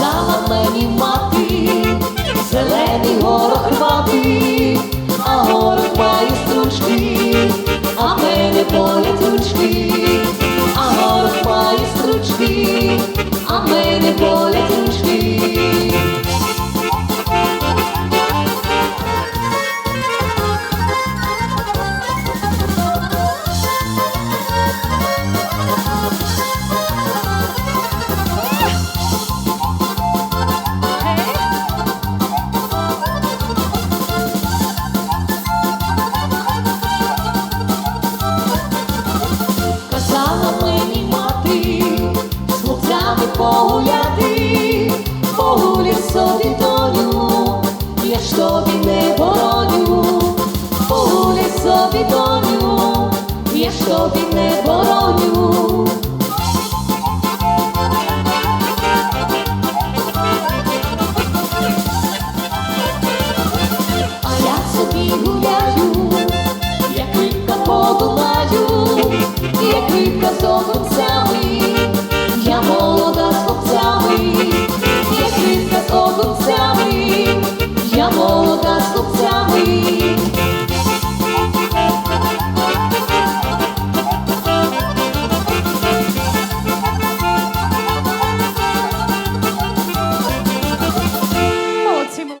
Дала мені мати, зелений горох рвати. Погуляти, погуляй собі доню, я ж тобі не бороню, погуляй собі доню, я ж тобі не бороню.